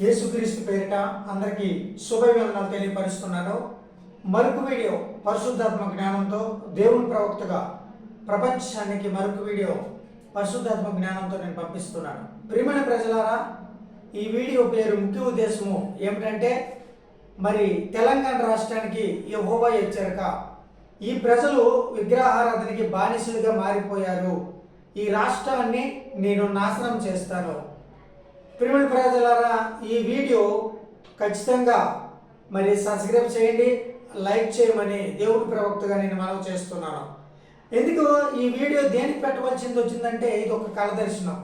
యేసుక్రీస్తు పేరిట అందరికీ శుభవివరణలు తెలియపరుస్తున్నాను. మరొక వీడియో పరిశుద్ధాత్మ జ్ఞానంతో దేవుని ప్రవక్తగా ప్రపంచానికి మరొక వీడియో పరిశుద్ధాత్మ జ్ఞానంతో నేను పంపిస్తున్నాను. ప్రియమైన ప్రజలారా ఈ వీడియో పేరు ముఖ్య ఉద్దేశము ఏమిటంటే మరి తెలంగాణ రాష్ట్రానికి యెహోవా హెచ్చరిక. ఈ ప్రజలు విగ్రహారాధనకి బానిసలుగా మారిపోయారు. ఈ రాష్ట్రాన్ని నేను నాశనం చేస్తాను. ప్రియమైన ప్రజలారా ఈ వీడియో ఖచ్చితంగా మరి సబ్స్క్రైబ్ చేయండి లైక్ చేయమని దేవుడి ప్రవక్తగా నేను మనవి చేస్తున్నాను. ఎందుకు ఈ వీడియో దేనికి పెట్టవలసింది వచ్చిందంటే ఇది ఒక కళదర్శనం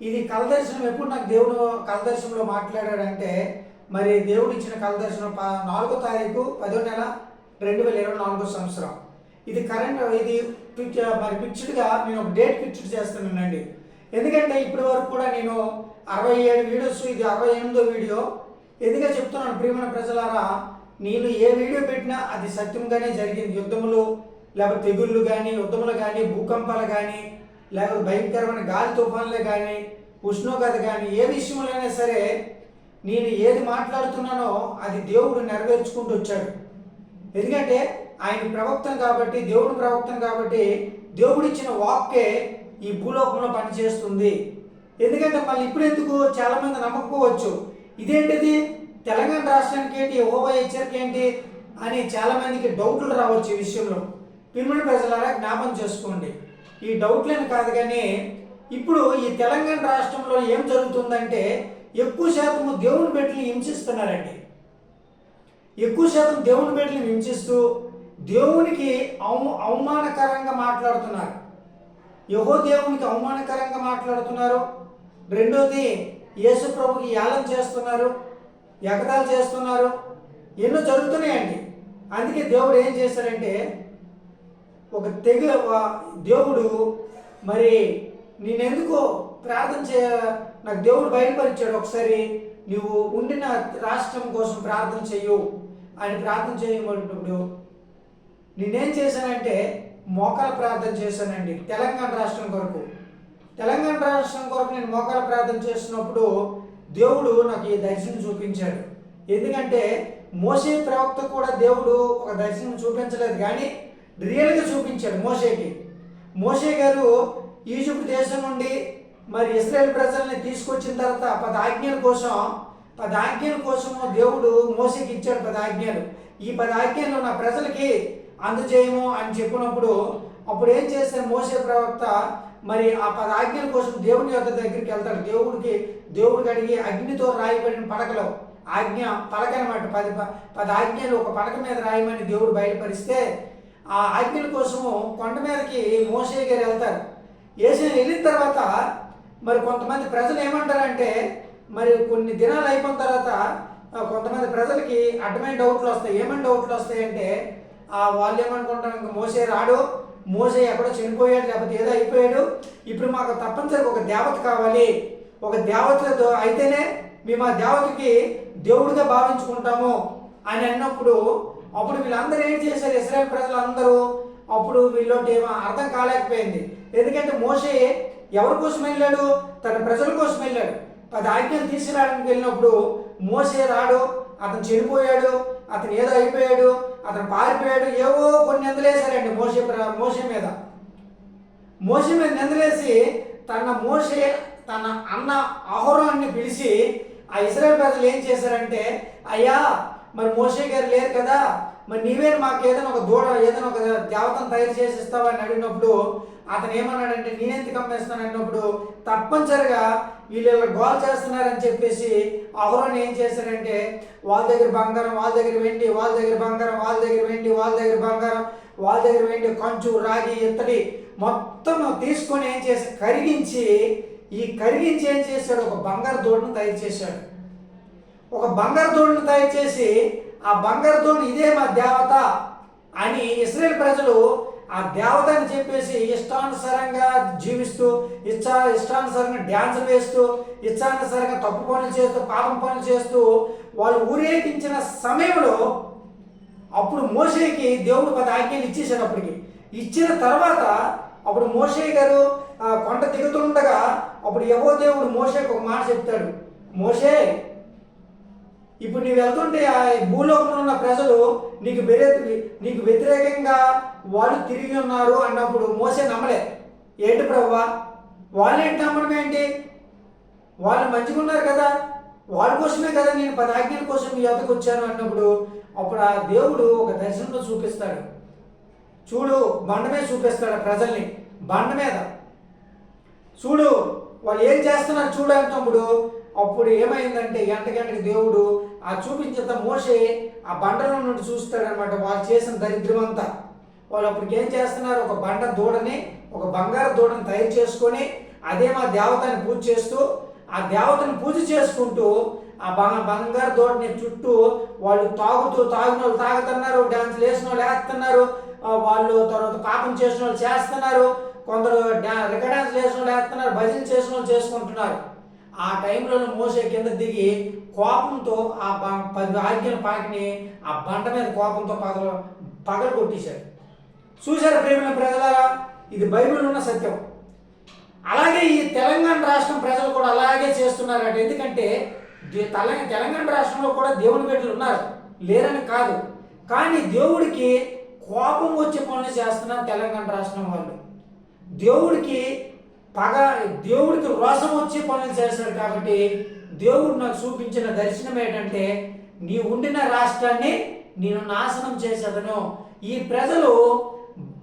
ఇది కలదర్శనం ఎప్పుడు నాకు దేవుడు కలదర్శనంలో మాట్లాడాడంటే మరి దేవుడు ఇచ్చిన కలదర్శనం ప నాలుగో తారీఖు పదో నెల రెండు వేల ఇరవై నాలుగో సంవత్సరం. ఇది కరెంట్ ఇది మరి పిక్చర్గా నేను ఒక డేట్ పిక్చర్ చేస్తున్నానండి ఎందుకంటే ఇప్పటి వరకు కూడా నేను అరవై ఏడు వీడియోస్ ఇది అరవై ఎనిమిదో వీడియో ఎందుకంటే చెప్తున్నాను ప్రియమైన ప్రజలారా నేను ఏ వీడియో పెట్టినా అది సత్యంగానే జరిగింది. యుద్ధములు లేకపోతే తెగుళ్ళు కానీ యుద్ధములు కానీ భూకంపాలు కానీ లేకపోతే భయంకరమైన గాలి తుఫాన్లే కానీ ఉష్ణోగ్రత కానీ ఏ విషయంలోనైనా సరే నేను ఏది మాట్లాడుతున్నానో అది దేవుడు నెరవేర్చుకుంటూ వచ్చాడు. ఎందుకంటే ఆయన ప్రవక్తం కాబట్టి దేవుడు ప్రవక్తం కాబట్టి దేవుడిచ్చిన వాక్కే ఈ భూలోకంలో పనిచేస్తుంది. ఎందుకంటే మళ్ళీ ఇప్పుడు ఎందుకు? చాలామంది నమ్మకపోవచ్చు. ఇదేంటిది? తెలంగాణ రాష్ట్రానికి ఏంటి? ఓవో హెచ్చరిక ఏంటి? అని చాలామందికి డౌట్లు రావచ్చు ఈ విషయంలో. పిమ్మడి ప్రజలారా జ్ఞాపం చేసుకోండి. ఈ డౌట్లను కాదు కానీ ఇప్పుడు ఈ తెలంగాణ రాష్ట్రంలో ఏం జరుగుతుందంటే ఎక్కువ శాతము దేవుని బిడ్డలు హింసిస్తున్నారండి. ఎక్కువ శాతం దేవుని బిడ్డలు హింసిస్తూ దేవునికి అవ అవమానకరంగా మాట్లాడుతున్నారు. యహో దేవునికి అవమానకరంగా మాట్లాడుతున్నారు. రెండోది యేసు ప్రభుకి యాలం చేస్తున్నారు. ఎగతాలు చేస్తున్నారు. ఎన్నో జరుగుతున్నాయండి. అందుకే దేవుడు ఏం చేశారంటే ఒక తెగ దేవుడు మరి నేనెందుకో ప్రార్థన చే నాకు దేవుడు బయలుపరిచాడు. ఒకసారి నువ్వు ఉండిన రాష్ట్రం కోసం ప్రార్థన చెయ్యు. ఆయన ప్రార్థన చేయబడినప్పుడు నేనేం చేశానంటే మోకాల ప్రార్థన చేశానండి. తెలంగాణ రాష్ట్రం కొరకు. తెలంగాణ రాష్ట్రం కొరకు నేను మోకాల ప్రార్థన చేస్తున్నప్పుడు దేవుడు నాకు ఈ దర్శనం చూపించాడు. ఎందుకంటే మోసే ప్రవక్త కూడా దేవుడు ఒక దర్శనం చూపించలేదు కానీ రియల్గా చూపించాడు మోసేకి. మోసే గారు ఈజిప్ట్ దేశం నుండి మరి ఇస్రాయేల్ ప్రజల్ని తీసుకొచ్చిన తర్వాత పది ఆజ్ఞల కోసం పది ఆజ్ఞల కోసము దేవుడు మోసేకి ఇచ్చాడు పది ఆజ్ఞలు ఈ పది ఆజ్ఞలు నా ప్రజలకి అందజేయము అని చెప్పినప్పుడు అప్పుడు ఏం చేశారు? మోసే ప్రవక్త మరి ఆ పది ఆజ్ఞల కోసం దేవుని యొక్క దగ్గరికి వెళ్తాడు. దేవుడికి దేవుడికి అడిగి అగ్నితో రాయబడిన పడకలో ఆజ్ఞ పలక అనమాట పది ప- పది ఆజ్ఞలు ఒక పలక మీద రాయమని దేవుడు బయలుపరిస్తే ఆ ఆజ్ఞల కోసము కొండ మీదకి మోసే గారు వెళ్తారు. వేసిన వెళ్ళిన తర్వాత మరి కొంతమంది ప్రజలు ఏమంటారంటే మరి కొన్ని దినాలు అయిపోయిన తర్వాత కొంతమంది ప్రజలకి అడ్డమైన డౌట్లు వస్తాయి. ఏమని డౌట్లు వస్తాయంటే ఆ వాళ్ళు ఏమనుకుంటారు ఇంకా మోసే రాడు. మోసే ఎక్కడో చనిపోయాడు లేకపోతే ఏదో అయిపోయాడు. ఇప్పుడు మాకు తప్పనిసరిగా ఒక దేవత కావాలి. ఒక దేవత అయితేనే మేము ఆ దేవతకి దేవుడిగా భావించుకుంటాము అని అన్నప్పుడు అప్పుడు వీళ్ళందరూ ఏం చేశారు? ఇస్రాయల్ ప్రజలందరూ అప్పుడు వీళ్ళోటి ఏమో అర్థం కాలేకపోయింది. ఎందుకంటే మోసే ఎవరి కోసం వెళ్ళాడు? తన ప్రజల కోసం వెళ్ళాడు. పది ఆజ్ఞలు తీసుకురావడానికి వెళ్ళినప్పుడు మోసే రాడు అతను చనిపోయాడు అతను ఏదో అయిపోయాడు అతను పారిపోయాడు ఏవో కొన్ని నిందలేశారండి మోసే ప్ర- మోసే మీద. మోసే మీద నిందలేసి తన మోసే తన అన్న అహోరాన్ని పిలిచి ఆ ఇస్రాయల్ ప్రజలు ఏం చేశారంటే అయ్యా మరి మోసే గారు లేరు కదా మరి నీవే మాకు ఏదైనా ఒక దూడ ఏదైనా ఒక దేవతను తయారు చేసి ఇస్తావని అడిగినప్పుడు అతను ఏమన్నాడంటే నేనెందుకు అమ్మేస్తాను? అన్నప్పుడు తప్పనిసరిగా వీళ్ళు గోల్ చేస్తున్నారని చెప్పేసి అహరోన్ ఏం చేశారంటే వాళ్ళ దగ్గర బంగారం వాళ్ళ దగ్గర వెండి వాళ్ళ దగ్గర బంగారం వాళ్ళ దగ్గర వెండి వాళ్ళ దగ్గర బంగారం వాళ్ళ దగ్గర వెండి కంచు రాగి ఇత్తడి మొత్తం తీసుకొని ఏం చేసి కరిగించి ఈ కరిగించి ఏం చేశాడు? ఒక బంగారు దోడును తయారు చేశాడు. ఒక బంగారు దోడును తయారు చేసి ఆ బంగారు దోడు ఇదే మా దేవత అని ఇస్రాయేల్ ప్రజలు ఆ దేవత అని చెప్పేసి ఇష్టానుసారంగా జీవిస్తూ ఇచ్చా ఇష్టానుసారంగా డ్యాన్స్ వేస్తూ ఇష్టానుసారంగా తప్పు పనులు చేస్తూ పాపం పనులు చేస్తూ వాళ్ళు ఊరేగించిన సమయంలో అప్పుడు మోషేకి దేవుడు పది ఆజ్ఞలు ఇచ్చేసాడు అప్పటికి ఇచ్చిన తర్వాత అప్పుడు మోషే గారు కొండ దిగుతుండగా అప్పుడు యవో దేవుడు మోషేకి ఒక మాట చెప్తాడు. మోషే ఇప్పుడు నీవు వెళ్తుంటే ఆ భూలోకంలో ఉన్న ప్రజలు నీకు బెరే నీకు వ్యతిరేకంగా వాళ్ళు తిరిగి ఉన్నారు అన్నప్పుడు మోసే నమ్మలే. ఏంటి ప్రభువా వాళ్ళు ఏంటి నమ్మడం ఏంటి? వాళ్ళు మంచిగా ఉన్నారు కదా. వాళ్ళ కోసమే కదా నేను పది ఆజ్ఞల కోసం మీ యొక్కకు వచ్చాను అన్నప్పుడు అప్పుడు ఆ దేవుడు ఒక దర్శనంలో చూపిస్తాడు. చూడు బండ మీద చూపిస్తాడు ప్రజల్ని. బండ మీద. చూడు వాళ్ళు ఏం చేస్తున్నారు చూడు అంటున్నప్పుడు అప్పుడు ఏమైందంటే గంట గంటకి దేవుడు ఆ చూపించేంత మోసే ఆ బండలో నుండి చూస్తాడనమాట వాళ్ళు చేసిన దరిద్రం అంతా. వాళ్ళు అప్పుడు ఏం చేస్తున్నారు? ఒక బండ దూడని ఒక బంగారు దూడని తయారు చేసుకొని అదే మా దేవతని పూజ చేస్తూ ఆ దేవతని పూజ చేసుకుంటూ ఆ బ బంగారు దూడని చుట్టూ వాళ్ళు తాగుతూ తాగిన వాళ్ళు తాగుతున్నారు డ్యాన్స్ వేసిన వాళ్ళు వేస్తున్నారు వాళ్ళు తర్వాత పాపం చేసిన వాళ్ళు చేస్తున్నారు కొందరు రిక డాన్స్ చేసిన వాళ్ళు వేస్తున్నారు భజన చేసిన వాళ్ళు చేసుకుంటున్నారు. ఆ టైంలో మోసే కింద దిగి కోపంతో ఆ పది ఆజ్ఞల పాకిని ఆ బండ మీద కోపంతో పగల పగలు కొట్టేశారు చూశారు ప్రేమ ప్రజలారా? ఇది బైబిల్ ఉన్న సత్యం. అలాగే ఈ తెలంగాణ రాష్ట్రం ప్రజలు కూడా అలాగే చేస్తున్నారట ఎందుకంటే తెలంగాణ రాష్ట్రంలో కూడా దేవుని బిడ్డలు ఉన్నారు. లేరని కాదు. కానీ దేవుడికి కోపం వచ్చే పనులు చేస్తున్నారు తెలంగాణ రాష్ట్రం వాళ్ళు. దేవుడికి పగ దేవుడికి రోషం వచ్చే పనులు చేశాడు కాబట్టి దేవుడు నాకు చూపించిన దర్శనం ఏంటంటే నీ ఉండిన రాష్ట్రాన్ని నేను నాశనం చేసేదను. ఈ ప్రజలు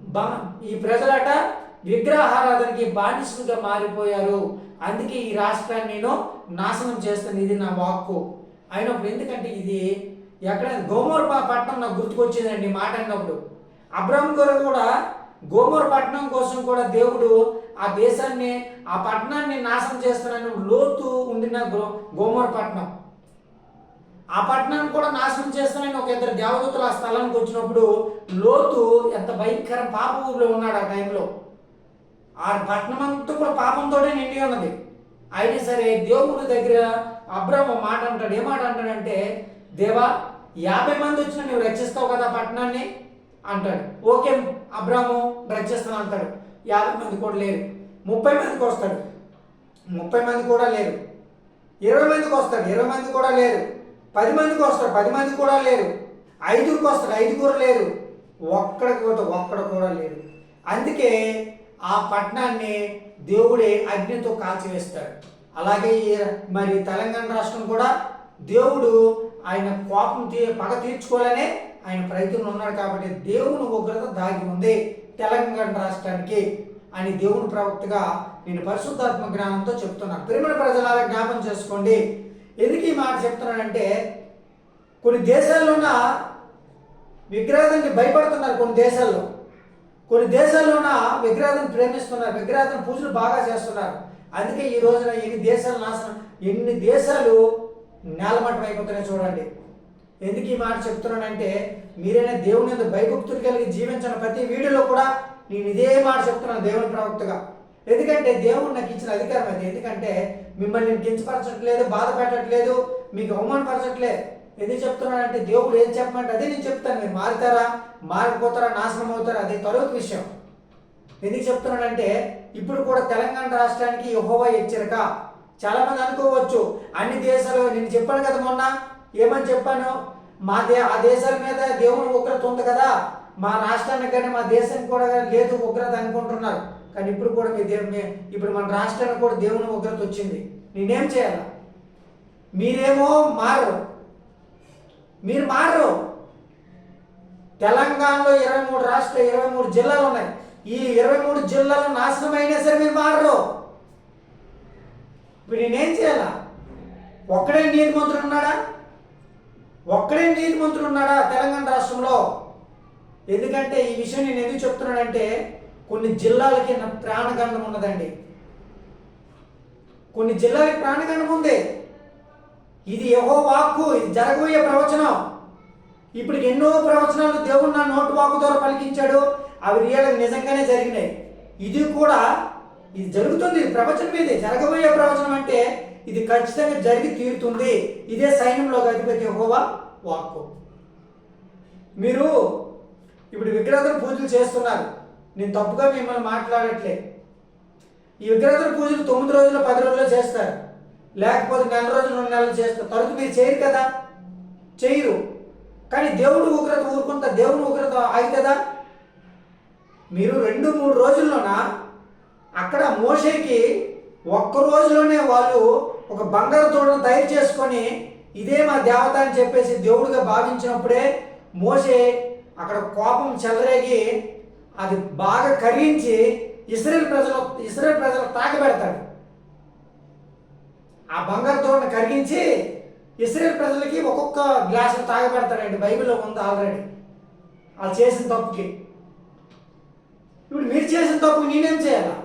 బ- ఈ ప్రజలట విగ్రహారాధనకి బానిసలుగా మారిపోయారు. అందుకే ఈ రాష్ట్రాన్ని నేను నాశనం చేస్తాను. ఇది నా వాక్కు. అయినప్పుడు ఎందుకంటే ఇది ఎక్కడ గోమూర్ పట్టణం నాకు గుర్తుకొచ్చిందండి మాట అన్నప్పుడు. అబ్రహం గారు కూడా గోమూర్ పట్టణం కోసం కూడా దేవుడు ఆ దేశాన్ని ఆ పట్టణాన్ని నాశనం చేస్తున్నాను లోతు ఉండిన గో గోమూర్ పట్టణం. ఆ పట్టణాన్ని కూడా నాశనం చేస్తున్నాను ఒక ఇద్దరు దేవదూతలు ఆ స్థలానికి వచ్చినప్పుడు లోతు ఎంత భయంకర పాప ఊరిలో ఉన్నాడు ఆ టైంలో. ఆ పట్టణం అంతా కూడా పాపంతోనే నిండి ఉన్నది. అయినా సరే దేవుడి దగ్గర అబ్రహ్మ మాట అంటాడు. ఏ మాట అంటాడంటే దేవా యాభై మంది వచ్చిన నువ్వు రక్షిస్తావు కదా పట్టణాన్ని? అంటాడు. ఓకే అబ్రాము రక్షిస్తాను అంటాడు. యాభై మంది కూడా లేరు. ముప్పై మందికి వస్తాడు. ముప్పై మంది కూడా లేరు. ఇరవై మందికి వస్తాడు. ఇరవై మంది కూడా లేరు. పది మందికి వస్తాడు. పది మంది కూడా లేరు. ఐదుగురికి వస్తాడు. ఐదుగురు లేరు. ఒక్కడికి పోతే ఒక్కడ కూడా లేరు అందుకే ఆ పట్టణాన్ని దేవుడే అగ్నితో కాల్చివేస్తాడు. అలాగే ఈ మరి తెలంగాణ రాష్ట్రం కూడా దేవుడు ఆయన కోపం తీ పగ తీర్చుకోవాలనే ఆయన ప్రయత్నంలో ఉన్నాడు కాబట్టి దేవుని ఉగ్రత దాగి ఉంది. తెలంగాణ రాష్ట్రానికి అని దేవుని ప్రవక్తగా నేను పరిశుద్ధాత్మ జ్ఞానంతో చెప్తున్నాను ప్రేమల ప్రజలారా జ్ఞాపం చేసుకోండి. ఎందుకు ఈ మాట చెప్తున్నానంటే కొన్ని దేశాల్లోన విగ్రహాన్ని భయపడుతున్నారు కొన్ని దేశాల్లో. కొన్ని దేశాల్లోన విగ్రహాన్ని ప్రేమిస్తున్నారు. విగ్రహాన్ని పూజలు బాగా చేస్తున్నారు. అందుకే ఈ రోజున ఎన్ని దేశాలు నాశనం ఎన్ని దేశాలు నేలమట్టం అయిపోతున్నాయి చూడండి. ఎందుకు ఈ మాట చెప్తున్నానంటే మీరైనా దేవుని మీద భయభక్తులు కలిగి జీవించిన ప్రతి వీడియోలో కూడా నేను ఇదే మాట చెప్తున్నాను దేవుని ప్రవక్తగా. ఎందుకంటే దేవుడు నాకు ఇచ్చిన అధికారం అది. ఎందుకంటే మిమ్మల్ని నేను కించపరచట్లేదు బాధ పెట్టట్లేదు మీకు అవమానపరచట్లేదు. ఎందుకు చెప్తున్నానంటే దేవుడు ఏం చెప్పమంటే అదే నేను చెప్తాను. మీరు మారుతారా? మారిపోతారా నాశనం అవుతారా? అదే తరువాత విషయం. ఎందుకు చెప్తున్నానంటే ఇప్పుడు కూడా తెలంగాణ రాష్ట్రానికి యహోవా హెచ్చరిక. చాలా మంది అనుకోవచ్చు అన్ని దేశాలు నేను చెప్పాను కదా మొన్న ఏమని చెప్పాను? మా దే ఆ దేశాల మీద దేవుని ఉగ్రత ఉంది కదా. మా రాష్ట్రానికి కానీ మా దేశానికి కూడా లేదు ఉగ్రత అనుకుంటున్నారు. కానీ ఇప్పుడు కూడా మీ దేవుని ఇప్పుడు మన రాష్ట్రానికి కూడా దేవుని ఉగ్రత వచ్చింది. నేనేం చేయాలి? మీరేమో మారు మీరు మారు తెలంగాణలో ఇరవై మూడు రాష్ట్ర ఇరవై మూడు జిల్లాలు ఉన్నాయి. ఈ ఇరవై మూడు జిల్లాలు నాశనం అయినా సరే మీరు మారరు. ఇప్పుడు నేనేం చేయాలా? ఒక్కడే నీతి మంత్రులు ఉన్నాడా? ఒక్కడే నీతి మంత్రులు ఉన్నాడా తెలంగాణ రాష్ట్రంలో? ఎందుకంటే ఈ విషయం నేను ఎందుకు చెప్తున్నానంటే కొన్ని జిల్లాలకి నా ప్రాణగండం ఉన్నదండి. కొన్ని జిల్లాలకి ప్రాణగండం ఉంది. ఇది యహో వాక్కు ఇది జరగబోయే ప్రవచనం. ఇప్పుడు ఎన్నో ప్రవచనాలు దేవుడు నా నోటు వాక్కు ద్వారా పలికించాడు. అవి రియల్ నిజంగానే జరిగినాయి. ఇది కూడా ఇది జరుగుతుంది ప్రవచనం ఇది జరగబోయే ప్రవచనం అంటే ఇది ఖచ్చితంగా జరిగి తీరుతుంది. ఇదే సైన్యంలో అధిపతి హోవా వాక్కు. మీరు ఇప్పుడు విగ్రహాలు పూజలు చేస్తున్నారు. నేను తప్పుగా మిమ్మల్ని మాట్లాడట్లే. ఈ విగ్రహాల పూజలు తొమ్మిది రోజులు పది రోజుల్లో చేస్తారు. లేకపోతే నెల రోజులు రెండు నెలలు చేస్తారు. తరువాత మీరు చేయరు కదా? చేయరు. కానీ దేవుడు ఉగ్రత ఊరుకుంటా దేవుని ఉగ్రత ఆగుతుందా మీరు రెండు మూడు రోజుల్లోన అక్కడ మోషేకి ఒక్క రోజులోనే వాళ్ళు ఒక బంగారు తోడను తయారు చేసుకొని ఇదే మా దేవత అని చెప్పేసి దేవుడిగా భావించినప్పుడే మోసే అక్కడ కోపం చెలరేగి అది బాగా కరిగించి ఇస్రాయల్ ప్రజలు ఇస్రాయల్ ప్రజలకు తాకబెడతాడు. ఆ బంగారు తోడను కరిగించి ఇస్రాయల్ ప్రజలకి ఒక్కొక్క గ్లాసు తాగబెడతాడండి బైబిల్లో ఉంది ఆల్రెడీ. వాళ్ళు చేసిన తప్పుకి. ఇప్పుడు మీరు చేసిన తప్పు నేనేం చేయాలా?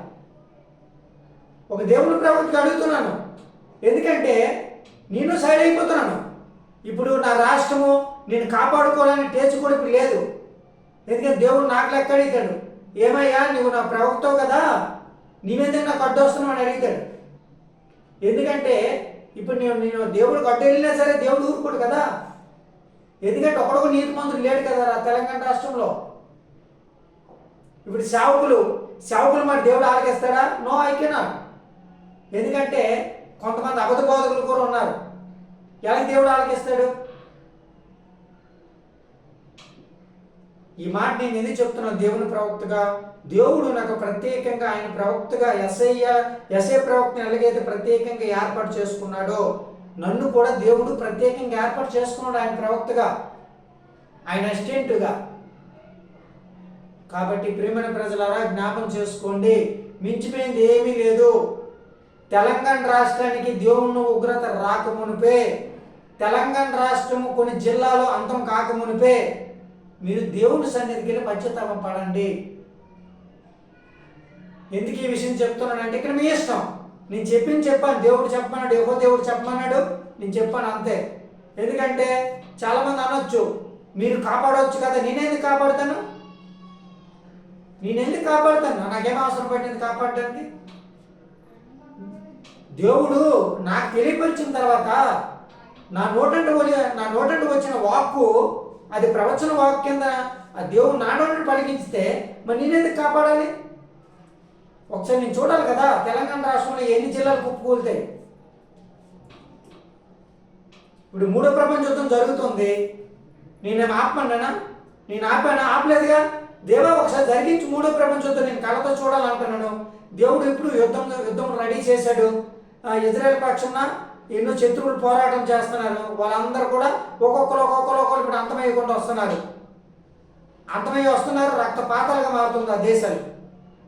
ఒక దేవుని ప్రవక్తకి అడుగుతున్నాను. ఎందుకంటే నేను సైడ్ అయిపోతున్నాను. ఇప్పుడు నా రాష్ట్రము నేను కాపాడుకోవాలని టేచ్ కూడా ఇప్పుడు లేదు. ఎందుకంటే దేవుడు నాకు లెక్క అడుగుతాడు. ఏమయ్యా నువ్వు నా ప్రవక్తవు కదా. నీవెందుకు నాకు అడ్డొస్తున్నావు అని అడుగుతాడు. ఎందుకంటే ఇప్పుడు నేను నేను దేవుడికి అడ్డు వెళ్ళినా సరే దేవుడు ఊరుకోడు కదా. ఎందుకంటే ఒకడొక నీతి మంత్రులు లేడు కదా నా తెలంగాణ రాష్ట్రంలో. ఇప్పుడు సేవకులు సేవకులు మరి దేవుడు ఆలకిస్తాడా? నో ఐ కెనాట్ ఎందుకంటే కొంతమంది అబద్ధ బోధకులు కూడా ఉన్నారు. ఎలా దేవుడు ఆలకిస్తాడు? ఈ మాట నేను ఎందుకు చెప్తున్నాను దేవుని ప్రవక్తగా? దేవుడు నాకు ప్రత్యేకంగా ఆయన ప్రవక్తగా ఎస్ఐయ ఎస్ఐ ప్రవక్తని ఎలాగైతే ప్రత్యేకంగా ఏర్పాటు చేసుకున్నాడో నన్ను కూడా దేవుడు ప్రత్యేకంగా ఏర్పాటు చేసుకున్నాడు ఆయన ప్రవక్తగా. ఆయన అసిస్టెంట్గా. కాబట్టి ప్రేమైన ప్రజలారా జ్ఞాపం చేసుకోండి. మించిపోయింది ఏమీ లేదు. తెలంగాణ రాష్ట్రానికి దేవుని ఉగ్రత రాకమునిపే తెలంగాణ రాష్ట్రము కొన్ని జిల్లాలో అంతం కాకమునిపే మీరు దేవుని సన్నిధికి వెళ్ళి పశ్చాత్తాపం పడండి. ఎందుకు ఈ విషయం చెప్తున్నానంటే ఇక్కడ మీ ఇష్టం. నేను చెప్పింది చెప్పాను దేవుడు చెప్పమన్నాడు ఎవో దేవుడు చెప్పమన్నాడు నేను చెప్పాను అంతే. ఎందుకంటే చాలామంది అనొచ్చు మీరు కాపాడవచ్చు కదా నేనేందుకు కాపాడుతాను? నేనెందుకు కాపాడుతాను? నాకేం అవసరం పడింది కాపాడడానికి దేవుడు నాకు తెలియపరిచిన తర్వాత నా నోటంటే వచ్చి- నా నోటంటే వచ్చిన వాక్కు అది ప్రవచన వాక్ కింద ఆ దేవుడు నా నోటిని పలికించితే మరి నేనెందుకు కాపాడాలి? ఒకసారి నేను చూడాలి కదా తెలంగాణ రాష్ట్రంలో ఎన్ని జిల్లాలు కుప్పకూలుతాయి? ఇప్పుడు మూడో ప్రపంచ యుద్ధం జరుగుతుంది. నేను ఆపమన్నానా? నేను ఆపానా? ఆపలేదుగా? దేవా ఒకసారి జరిగించి మూడో ప్రపంచ యుద్ధం. నేను కళతో చూడాలంటున్నాను. దేవుడు ఇప్పుడు యుద్ధం యుద్ధం రెడీ చేశాడు? ఇజ్రాయెల్ పక్షాన ఎన్నో శత్రువులు పోరాటం చేస్తున్నారు. వాళ్ళందరూ కూడా ఒక్కొక్కరు ఒక్కొక్కరు ఒక్కొక్కరు ఇప్పుడు అంతమయ్యకుండా వస్తున్నారు. అంతమయ్యి వస్తున్నారు రక్తపాతాలుగా మారుతుంది ఆ దేశాలు.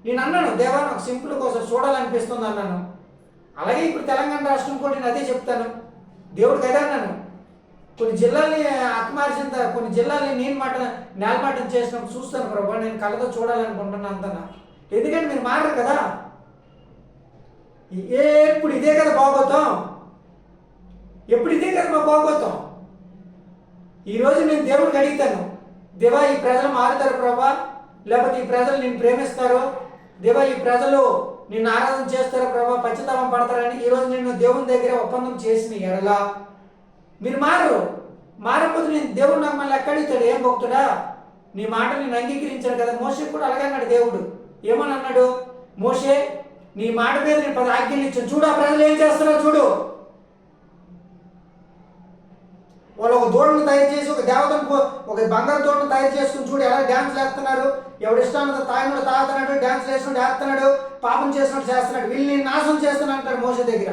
నేను అన్నాను దేవా నాకు సింపుల్ కోసం చూడాలనిపిస్తుంది అన్నాను. అలాగే ఇప్పుడు తెలంగాణ రాష్ట్రం కూడా నేను అదే చెప్తాను. దేవుడికి అదే అన్నాను. కొన్ని జిల్లాల్ని ఆత్మార్జన కొన్ని జిల్లాల్ని నేను మాట నేలమాటం చేసినప్పుడు చూస్తాను ప్రభా నేను కళ్ళతో చూడాలనుకుంటున్నాను అంతనా? ఎందుకంటే మీరు మారరు కదా. ఎప్పుడు ఇదే కదా బాగోతాం ఎప్పుడు ఇదే కదా మా బాగోతాం ఈరోజు నేను దేవుడికి అడుగుతాను దేవా ఈ ప్రజలు మారుతారు ప్రభా? లేకపోతే ఈ ప్రజలు నేను ప్రేమిస్తారు? దేవా ఈ ప్రజలు నిన్ను ఆరాధన చేస్తారో ప్రభా? పశ్చాత్తాపం పడతారని ఈరోజు నేను దేవుని దగ్గర ఒప్పందం చేసిన ఎడలా. మీరు మారు మారకపోతే నేను దేవుడు నాకు మళ్ళీ ఎక్కడిస్తాడు ఏం భక్తుడా? నీ మాట నేను అంగీకరించాను కదా. మోసే కూడా అలాగన్నాడు దేవుడు. ఏమని అన్నాడు? మోసే నీ మాట మీద నేను పది ఆజ్ఞలు ఇచ్చాను. చూడు ఆ ప్రజలు ఏం చేస్తున్నారు చూడు. వాళ్ళు ఒక దూడను తయారు చేసి ఒక దేవతను ఒక బంగారు దూడను తయారు చేసుకుని చూడు ఎలా డ్యాన్స్ వేస్తున్నారు. ఎవడు ఇష్టాన్ని తాగినోడు తాగుతున్నాడు డ్యాన్స్ చేసినోడు వేస్తున్నాడు పాపం చేసినట్టు చేస్తున్నాడు వీళ్ళని నాశనం చేస్తున్నాడు అంటాడు మోస దగ్గర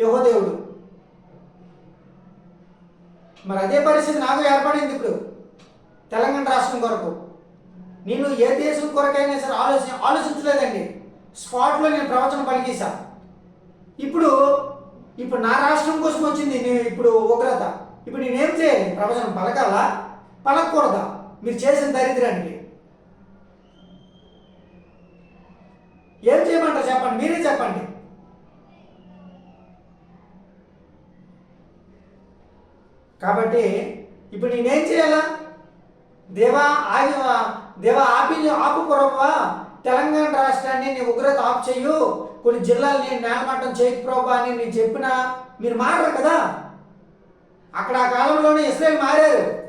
యహో దేవుడు మరి అదే పరిస్థితి నాకు ఏర్పడింది ఇప్పుడు తెలంగాణ రాష్ట్రం కొరకు. నేను ఏ దేశం కొరకైనా సరే ఆలోచన ఆలోచించలేదండి. స్పాట్లో నేను ప్రవచనం పలికేశా. ఇప్పుడు ఇప్పుడు నా రాష్ట్రం కోసం వచ్చింది నేను ఇప్పుడు ఉగ్రత. ఇప్పుడు నేనేం చేయాలి? ప్రవచనం పలకాలా? పలకూడదా మీరు చేసిన దరిద్రానికి. ఏం చేయమంటారు చెప్పండి? మీరే చెప్పండి. కాబట్టి ఇప్పుడు నేనేం చేయాలా? దేవా ఆగి దేవా ఆపి ఆపు కురవ్వా తెలంగాణ రాష్ట్రాన్ని నీ ఉగ్రత ఆఫ్ చెయ్యు. కొన్ని జిల్లాల్ని నేలమట్టం చేయకపోబా అని నేను చెప్పినా మీరు మారరు కదా? అక్కడ ఆ కాలంలోనే ఇస్రాయల్ మారారు.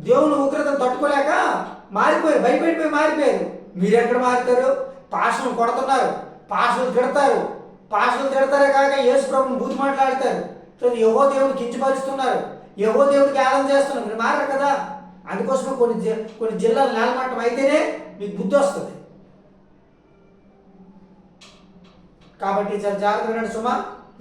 దేవుని ఉగ్రతను తట్టుకోలేక మారిపోయారు భయపడిపోయి మారిపోయారు. మీరు ఎక్కడ మారుతారు? పాషలు కొడుతున్నారు పాషలు తిడతారు. పాషలు తిడతారే కాక యేసు ప్రభుని బూతి మాట్లాడతారు. సో యహో దేవుని కించపరుస్తున్నారు. ఎవో దేవుడికి ఆలం చేస్తున్నారు. మీరు మారరు కదా? అందుకోసమే కొన్ని కొన్ని జిల్లాలు నేలమట్టం అయితేనే మీకు బుద్ధి వస్తుంది. కాబట్టి చాలా జాగ్రత్తగా సుమ.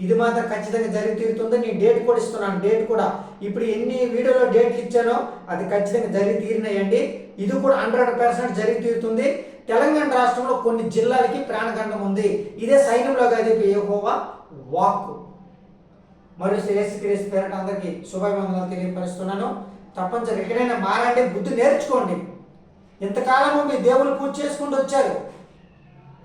ఇది మాత్రం ఖచ్చితంగా జరిగి తీరుతుంది. నేను డేట్ కూడా ఇస్తున్నాను. డేట్ కూడా. ఇప్పుడు ఎన్ని వీడియోలో డేట్లు ఇచ్చానో అది ఖచ్చితంగా జరిగి తీరినాయండి. ఇది కూడా హండ్రెడ్ పర్సెంట్ జరిగి తీరుతుంది. తెలంగాణ రాష్ట్రంలో కొన్ని జిల్లాలకి ప్రాణగండం ఉంది. ఇదే సైన్యంలో కదిపి ఏహోవా వాక్ మరియు శ్రేయస్ క్రేస్ పేరట అందరికీ శుభాభివందనాలు తెలియపరుస్తున్నాను. తప్పనిసరి ఎక్కడైనా మారండి. బుద్ధి నేర్చుకోండి. ఇంతకాలము మీ దేవుని పూజ చేసుకుంటూ వచ్చారు.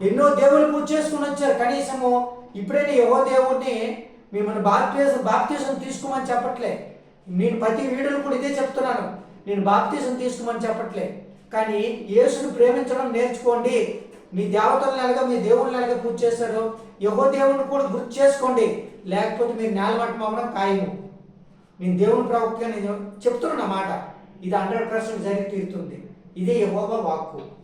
ఎన్నో దేవుని పూజ చేసుకుని వచ్చారు. కనీసము ఇప్పుడైనా యహో దేవుడిని మిమ్మల్ని బాప్తీసం బాప్తీసం తీసుకోమని చెప్పట్లే. నేను ప్రతి వీడియోలు కూడా ఇదే చెప్తున్నాను. నేను బాప్తీసం తీసుకోమని చెప్పట్లే. కానీ యేసును ప్రేమించడం నేర్చుకోండి. మీ దేవతలను ఎలాగ మీ దేవుళ్ళని ఎలాగ పూజ చేశారు యహో దేవుని కూడా గుర్తు చేసుకోండి. లేకపోతే మీరు నేలమట్టం అవ్వడం ఖాయము. నేను దేవుని ప్రవక్తగా నేను చెప్తున్నా మాట. ఇది హండ్రెడ్ పర్సెంట్ జరిగి తీరుతుంది. ఇదే యహోబా వాక్కు.